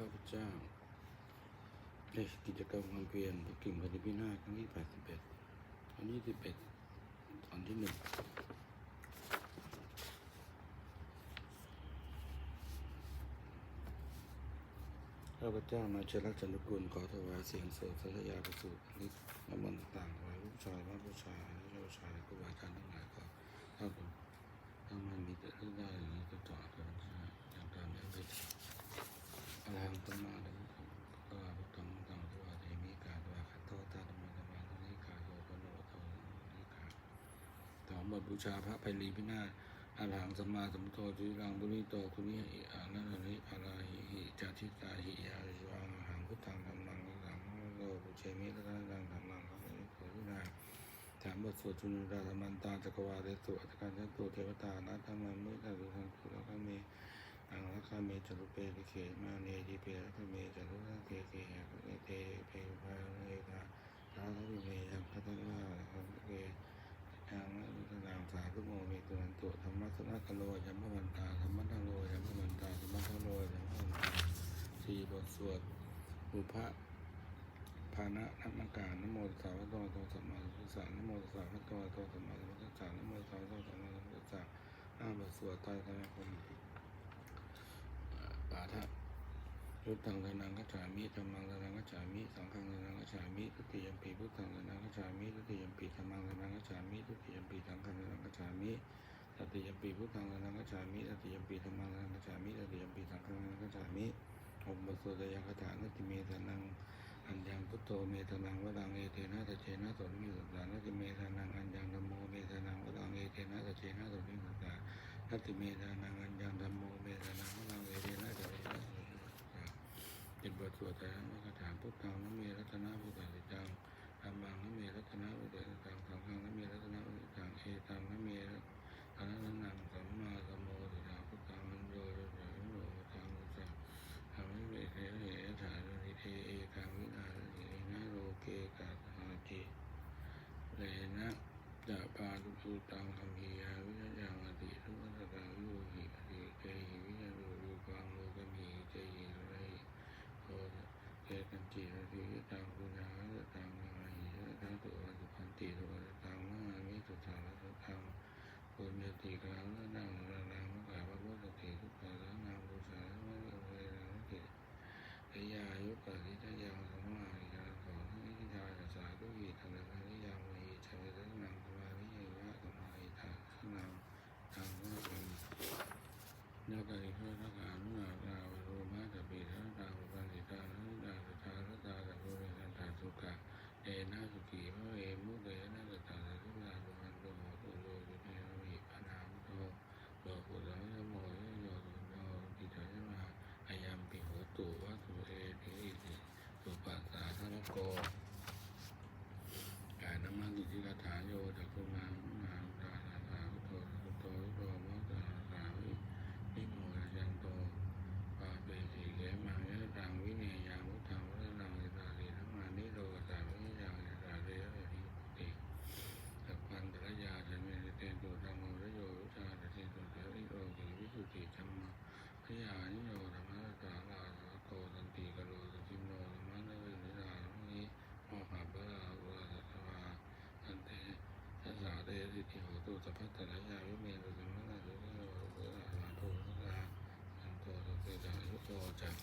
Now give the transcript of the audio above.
ข้าพเจ้าในกิจกรรมความเพียรพระกิ่งปฏิพินาศครั้งที่81วันที่11ตอนที่หนึ่งข้าพเจ้านาเชลักจันทกุลขอถวายเสียงโสดสัตยาประสูตินิน้ำมันต์ต่างๆถวายลูกชายพระผู้ชายและเจ้าชายครูบาอาจารย์ทั้งหลายก็าผมถ้ามันมีแต่เรื่องได้อย่างนี้ก็ต่อกันนะอย่างตามนี้ไปถึงอรหังตัมมาสัมพุทธังก็พุทธังตังทุวาเทมิกาตวาคัตโตตาธรรมะธรรมานิกาโยปโนโตนิกา ถา มบทบูชาพระไพลีพินาศอาหังสัมมาสัมพุทโธจุลังบุริโตคุณิหิอานันนิอาราหิหิจาทิตาหิยาชิวังหังพุทธังธรรมังสังฆังโลปุเชมิตระนังธรรมังพระมิโพธินาถามบทสวดจุลดาธรรมันตาจักรวาลเดสุอัตการทัตโตเทวตานาธรรมันมุตตะรุทังคุลคะเมอังรักเมจรุเปริเขมาเนทิเปรักเมจรุทังเกเกหะเตเพภาเนกาทาทวิเมยังพัฒนาคันเก ทางนักนางสาธุโมมี ตุธรรมะสนาคโลยัมพมันตาธรรมะทโลยัมพมันตาธรรมะทโลยัมพมันตาสี่บทสวดบุพะภาณะนัมังการนโมตัสสะพระโตโตสัมมาสัมพุทธัสสะนโมตัสสะพระโตโตสัมมาสัมพุทธัสสะนโมตัสสะพระโตสัมมาสัมพุทธัสสะห้าบทสวดใต้ธรรมคุณปาทะพุทธังสนังกัจฉามิธัมมังสนังกัจฉามิสังฆังสนังกัจฉามิทุติยมปีพุทธังสนังกัจฉามิทุติยมปีธัมมังสนังกัจฉามิทุติยมปีสังฆังสนังกัจฉามิ ตติยมปีพุทธังสนังกัจฉามิตติยมปีธัมมังสนังกัจฉามิตติยมปีสังฆังสนังกัจฉามิอมบสุตยังคาถานติเมตนังอัญญังพุทโธเมตนังวรังเอเตนะตะเจนะสนมิสุตตานติเมตนังอัญญังธัมโมเมตนังวรังเอเตนะตะเจนะสนมิสุตตานติเมตนังอัญญังธัมโมเมตนังวรังเอเตนะตะเจนะสนมิสุตตาเป็นบทสวดแต่ละคาถาพุทธังนเมรัตนาพุทธาสิตังธรรมังนเมรัตนาพุทธาสิตังสังฆังนเมรัตนาพุทธาสิตังเอตังนเมรัตนานังสัมมาสัมโมติตาพุทธังมันโยโยโยโยตังมุสังธรรมะเมเทเหถาริเทเอกังวินาศเอนะโลเกกาหาจิเลนะจะปา ตังคมภียาวิญญาณอติทุกขสัตตาวิโยหิอติเกหิวิญญาณรูปังโลกมีเจหิไรโอเจตันจิรติตังคุณาสตังมาหิตังตุวัตุพันติตุวัตังมหามิตุสารสตังปุญญติกังนังระนังมะกาพระพุทธติทุกขะละนังบุษาละมะเวรังกิเอยายุปะริทยังสมาหิยาขอนิทิทาสาธุหิทันตะนิยังมหิชาวิรังนังสมานิยะสมาหิทาสนังทังวะเป็น นัการิโภนาการนุนาตาวโรมาตปิทาตาอุปันติตานุนาสตาสตาตะโพเรนันตาสุขะเอนะสุขีพระเอมุเตนะสตาสทุลาภวันโตโหตุโลจุเนวหิปนามโตโลกุตระยโมยโยตุโนติตายมาอายัมปิโหตุวัตุเอติอิติสุปัสสาธนโกกายนามังกิจิกถาโยจักขุมังนาตาตาตาพุทโธพุทโธพุทโธมะตาตาวิ นิโมยันโตปาเปสีเกมังยะตังวิเนยังพุทธังวัฒนังอิตาลีทั้งมานิโรกาวิยังอิตาลีระดิติสัพพันตระยาจะเมตเตตุตังโมระโยวิชาตติตุตะริโรกิวิสุติธรรมะพยานิโยธรรมะตาลาโตตันติกโลสติโนธรรมะนวินิรานุนิโมหะเบลาอุราสัตวาอันเตทัสสาเตสิติโห ตุสัพพัตตระยาวิเมตุสัมมนาตุโยเวลาลาโทสัลาอันโตตเตจายุโตจัก